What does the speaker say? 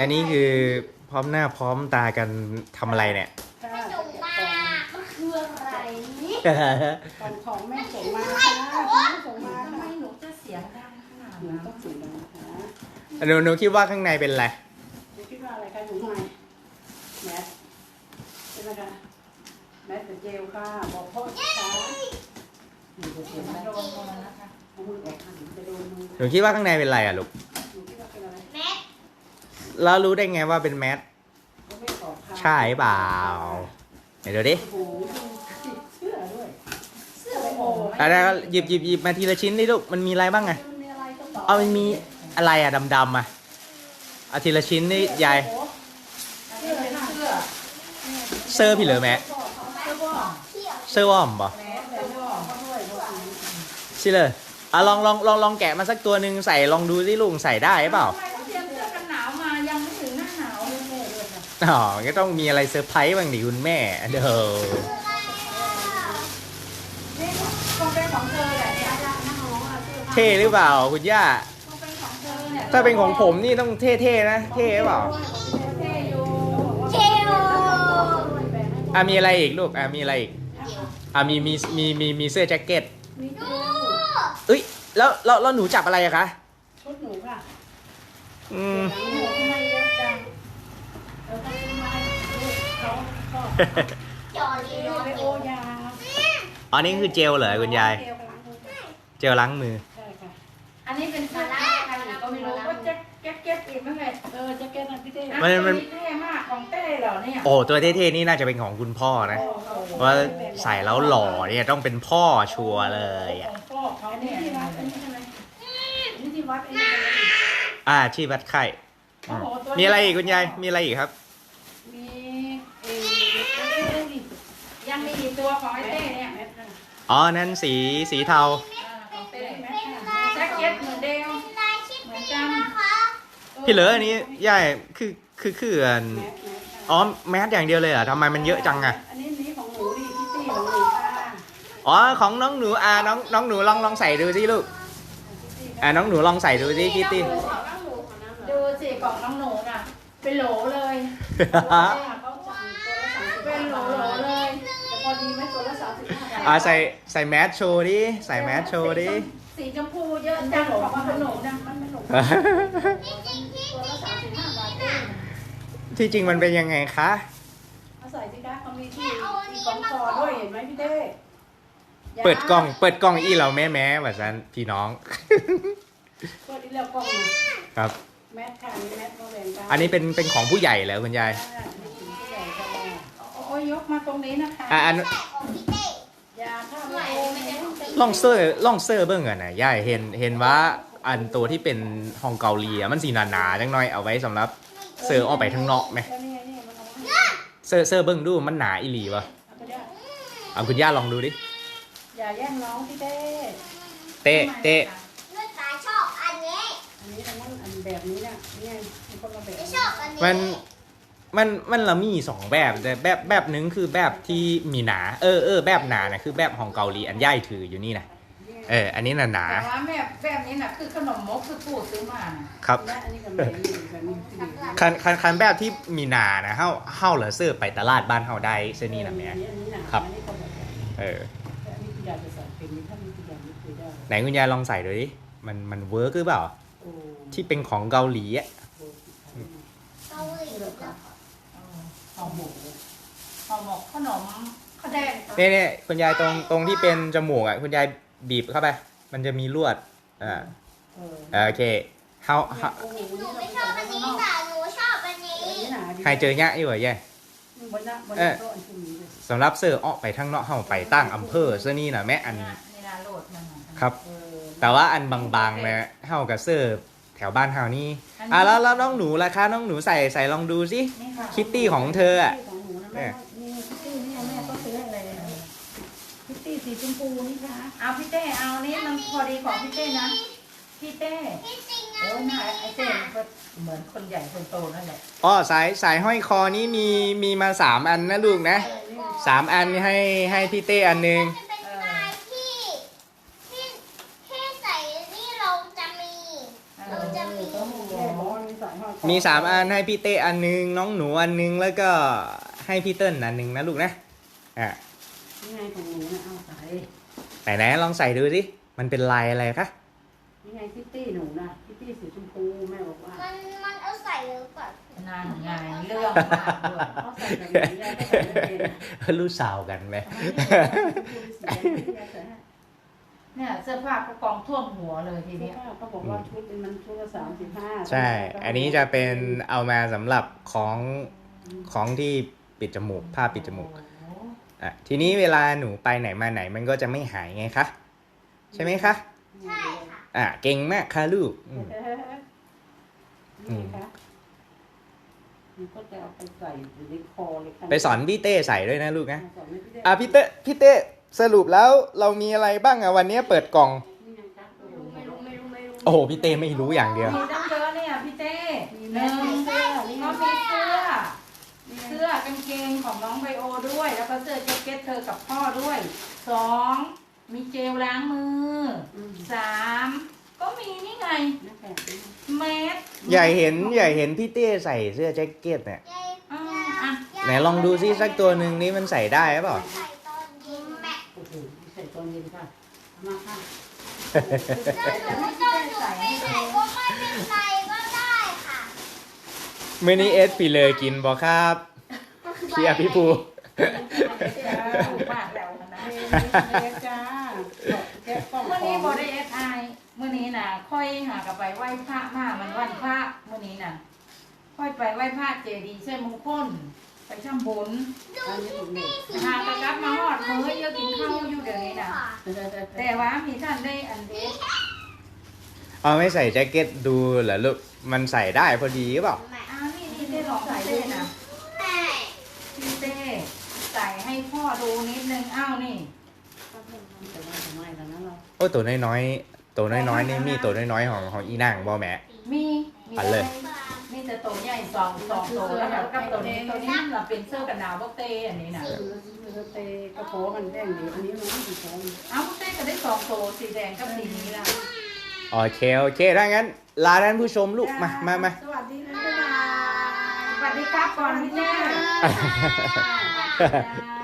อันนี้คือพร้อมหน้าพร้อมตากันทำอะไรเนี่ยค่ะส่งมามันคืออะไรกล่องของแม่ส่งมาค่ะคุณแม่ส่งมาทำไมค่ะหนูจะเสียงดังขนาดหนูนั้นต้องสูงแล้วนะคะหนูหนูคิดว่าข้างในเป็นอะไร หนูคิดว่าอะไรคะหนูใหม่แมสใช่ไหมคะแมสเป็นเจลค่ะ บอกพ่อค่ะหนูจะเสียงมาแมสโดนมือนะคะเอามือออกค่ะหนูจะโดนมือหนูคิดว่าข้างในเป็นอะไรอะลูก หนูคิดว่าเป็นอะไร แม็ก แล้วรู้ได้ไงว่าเป็นแมสก็ไม่ตอบค่ะใช่เปล่าไหนดูดิโอ้โหติดเสื้อด้วยเสื้อโอ้อะแล้วก็หยิบหยิบหยิบมาทีละชิ้นดิลูก มันมีอะไรบ้างอะมันมีอะไรก็ตอบเอามันมีอะไรอะดำๆอะเอาทีละชิ้นนี่ยายโอ้โหอันนี้เป็นเสื้อเซอร์พี่เหลือแม่เสื้อบ่เที่ยวเซอร์วอมป่ะแม่เสื้อบ่เขาด้วยเพราะว่าใช่เลยอะลองลองลองลองแกะมาสักตัวหนึ่งใส่ลองดูสิลุงใส่ได้เปล่า อ๋อก็ต้องมีอะไรเซอร์ไพรส์บ้างดิคุณแม่ เด้อนี่คงเป็นของเธอแหละเนี่ยเท่หรือเปล่าคุณย่า คงเป็นของเธอเนี่ยถ้าเป็นของผมนี่ต้องเท่ๆนะ เท่หรือเปล่า เท่อยู่เที่ยวอะมีอะไรอีกลูก อะมีอะไรอีก อะมีมีมีมีมีเสื้อแจ็คเก็ตมีเจดูลเอ้ยแล้วแล้วแล้วหนูจับอะไรอะคะ ชุดหนูค่ะอืม หนูทำไมเยอะจัง เออทำไมเขาก็จอรีเจโนลเลเทโอยาอ๋อนี่คือเจลเหรอคุณยายเจลล้างมือเจลล้างมือ ใช่ค่ะ อันนี้เป็นเสื้อใครก็ไม่รู้ว่าแจ็คแจ็คเก็ตอีกมั้งไงเออแจ็คเก็ตนะพี่เต้มันมัน เท่มากของเต้เหรอเนี่ยโอ้ตัวเท่ๆนี่น่าจะเป็นของคุณพ่อนะว่าใส่แล้วหล่อเนี่ยต้องเป็นพ่อชัวร์เลยอะของพ่อเขาอันนี้เนี่ยที่วัดอันนี้ใช่ไหมอันนี้ที่วัดไอ้นี่อะไรอ่าชีวัดไข่โอ้โหตัว มีอะไรอีกคุณยาย มีอะไรอีกครับ มีเออเอ้ยนี่ยังมีอีกตัวของไอ้เต้เนี่ยแมสค่ะอ๋อ นั่นสีสีเทา อ่าของเต้แมสค่ะแจ็คเก็ตเหมือนเดิมลายชิปปี้นะคะพี่เหลืออันนี้ยายคือคือคืออันแมสแมสค่ะอ๋อแมสอย่างเดียวเลยเหรอทำไมมันเยอะจังอะอันนี้นี่ของหนูดิพี่ตี้ของหนูค่ะอ๋อของน้องหนูอ่าน้องน้องหนูลองลองใส่ดูสิลูก อ่าน้องหนูลองใส่ดูสิคิตตี้ดู สิกล่องน้องหนูน่ะ เป็นโหลเลยเขาสั่งตัวละสามสิบเป็นโหลโหลเลยแต่พอดีไหมตัวละสามสิบห้าบาทอ่าใส่ใส่แมสโชว์ดิใส่แมสโชว์ดิ สีชมพูเยอะจังของขนมนะมันไม่หลงจริงๆที่ตัวละสามสิบห้าบาทเองที่จริงมันเป็นยังไงคะ เอาใส่สิคะเขามีที่มีของคอด้วยเห็นไหมพี่เต้เปิดกล้อง เปิดกล้องอีเราแม่แม่แบบนั้นพี่น้อง เปิดที่แล้วกล้องนะครับ แมสค่ะมีแมสมาแบ่งกันอันนี้เป็นเป็นของผู้ใหญ่เหรอคุณยายอ่านี่ถึงผู้ใหญ่ค่ะโอ้ยยกมาตรงนี้นะคะอะอันแม่ของพี่เต้ยาฆ่าแมลงล่องเซอร์ล่องเซอร์เบิ่งกันนะยายเห็นเห็นว่าอันตัวที่เป็นฮองเกาหลีอะมันสีหนาๆจังหน่อยเอาไว้สำหรับเซอร์ออกไปข้างนอกไหมแล้วนี่นี่มันเอามาให้เซอร์เซอร์เบิ่งดูมันหนาอีหลีวะเอาไปได้เอาคุณย่าลองดูดิอย่าแย่งน้องพี่เต้เตะเตะ ลูกตาชอบอันนี้ อันนี้ ทั้งนั้นอันแบบนี้เนี่ยนี่มีคนละแบบไม่ชอบอันนี้มันมันมันละมีสองแบบแต่แบบแบบหนึงคือแบบที่มีหนา เออเออแบบหนานะคือแบบของเกาหลีอันย่ายถืออยู่นี่นะเออ อันนี้น่ะหนาแต่ว่าแบบแบบนี้น่ะคือขนมมกคือปู่ซื้อมาน่ะครับและอันนี้กับแบบนี้แบบนี้ที่ดีคันคันคันแบบที่มีหนานะเฮาเฮาเหรอเสื้อไปตลาดบ้านเฮาได้เสื้อนี่นะแม่อันนี้หนาครับอันนี้ก็แบบเอออันนี้พี่ยาจะใส่เป็นถ้ามีพี่ยาไม่เคยได้ไหนคุณยายลองใส่ดูดิมันมันเวิร์กหรือเปล่าโอ้ ที่เป็นของเกาหลีอะโหเกาหลีเหรอห่อหมกห่อหมกขนมข้าวแดงเนี่ยเนี่ยคุณยายตรงตรงที่เป็นจมูกอะคุณยายบีบเข้าไป มันจะมีลวดอ่าเออโอเคเฮาเฮาโอ้โหหนูไม่ชอบอันนี้ค่ะหนูชอบอันนี้อันนี้หนาดีใครเจอเงี้ยอยู่เหรอยายบนหน้าบนหน้าโต๊ะอันที่นี้เลยสำหรับเสื้อออกไปทั้งนอกเฮาไปตั้งอำเภอเสื้อนี่นะแม่อันนี่นะโหลดมันน่ะครับเออ แต่ว่าอันบางๆนะเฮากับเสื้อแถวบ้านเฮานี่อะแล้วแล้วน้องหนูล่ะคะน้องหนูใส่ใส่ลองดูสินี่ค่ะคิตตี้ของเธออะของหนูนะแม่นี่คิตตี้นี่แม่ก็ซื้อให้เลยคิตตี้สีชมพูนี่ค่ะเอาพี่เต้เอานี่มันพอดีของพี่เต้นะพี่เต้ที่จริงโอ้ยหน้าไอ้เต้มันก็เหมือนคนใหญ่คนโตนั่นแหละอ๋อสายสายห้อยคอนี่มีมีมาสามอันนะลูกนะสามอันให้ให้พี่เต้อันหนึง มันเป็นลายที่ที่ที่ใส่นี่เราจะ มีเราจะมีแม่บอกว่ามีสายห้อยคขอมีสามอันให้พี่เต้อันนึง น้องหนูอันนึง แล้วก็ให้พี่เติ้ลอันนึงนะลูกนะอะนี่ไงของหนูนะเอาใส่ไหนไหนลองใส่ดูสิมันเป็นลายอะไรคะนี่ไงคิตตี้หนูนะคิตตี้สีชมพูแม่บอกว่ามันมันเอาใส่หรือเปล่านางไงเรื่องมากด้วยเขาใส่แบบนี้ยายก็ใส่ไม่เป็นรู้สาวกันไหม เนี่ยเสื้อผ้าก็กองท่วมหัวเลยทีทีเนี้นี้ยเขาบอกว่าชุดมันชุดละสามสิบห้าใช่ อันนี้จะเป็นเอามาสำหรับของของที่ปิดจมูกผ้าปิดจมูกอะทีนี้เวลาหนูไปไหนมาไหนมันก็จะไม่หายไงคะใช่ไหมคะใช่ค่ะอะเก่งมากค่ะลูกอืม นี่คะมันก็จะเอาไปใส่อยู่ในคอเลยค่ะไปสอนพี่เต้ใส่ด้วยนะลูกนะ สอนให้พี่ได้อะพี่เต้พี่เต้ สรุปแล้วเรามีอะไรบ้างอะวันนี้เปิดกล่องนี่ไงคะไม่รู้ไม่รู้ไม่รู้โอ้โหพี่เต้ไม่รู้อย่างเดียว มีตั้งเยอะเนี่ยพี่เต้มีหแม่นึ่งเสื้อนี่ก็ไงมีเสื้อนี่ไงเสื้อกางเกงของน้องไบโอด้วย แล้วก็เสื้อแจ็คเก็ตเธอกับพ่อด้วยสองมีเจลล้างมืออืมสามก็มีนี่ไงแม่แฝดนี่ไงเมสใหญ่เห็นใหญ่เห็นพี่เต้ใส่เสื้อแจ็คเก็ตเนี่ยยายอ่าอะไหนลองดูซิสักตัวหนึ่งนี้มันใส่ได้หรือเปล่า ใส่ ค่ะเอามาค่ะถ้าหนูไม่ต้องหนูไปไหนก็ไม่เป็นไรก็ได้ค่ะมื่อนี้เอสปีเลยกินบอครับเชียร์พี่ภูถูกมากแล้วนะเล็กจ้าแกะกล่องเมื่อนี้บอได้เอสไอเมื่อนี้น่ะ ค่อยหากลับไปไหว้พระมามันวันพระเมื่อนี้น่ะ ค่อยไปไหว้พระเจดีย์เส้นมงคล ไปช่ำบุญอันนี้ถูกเด็กหากระกลับมาหอดมือเยอะกินข้าวอยู่เดี๋ยวนี้น่ะแต่ว่ามีท่านได้อันเด็กเอาไม่ใส่แจ็คเก็ตดูเหรอลูกมันใส่ได้พอดีหรือเปล่าแม่อ้าวนี่นี่ได้ลองใส่ด้วยนะแม่พี่เต้ใส่ให้พ่อดูนิดนึงอ้าวนี่แต่ว่าทำไมล่ะนั้นเราโอ้ตัวน้อยๆตัวน้อยๆนี่มีตัวน้อยๆของของอีนางบอแหมมีมีอันเลย มีแต่ตัวใหญ่สองสองตัวแล้วแบบกับตัวนี้ตัวนี้มันเป็นเสื้อกันหนาวพวกเต้อันนี้น่ะซื้อเตะกระโปงกันแดงดีอันนี้มันไม่ใช่เอ้าพวกเต้ก็ได้สองตัวสีแดงกับสีนี้ล่ะโอเคโอเคถ้างั้น ลาท่านผู้ชมลูกมามามาสวัสดีนะบ๊ายบายสวัสดีครับก่อนพี่เต้บ๊ายบายจ้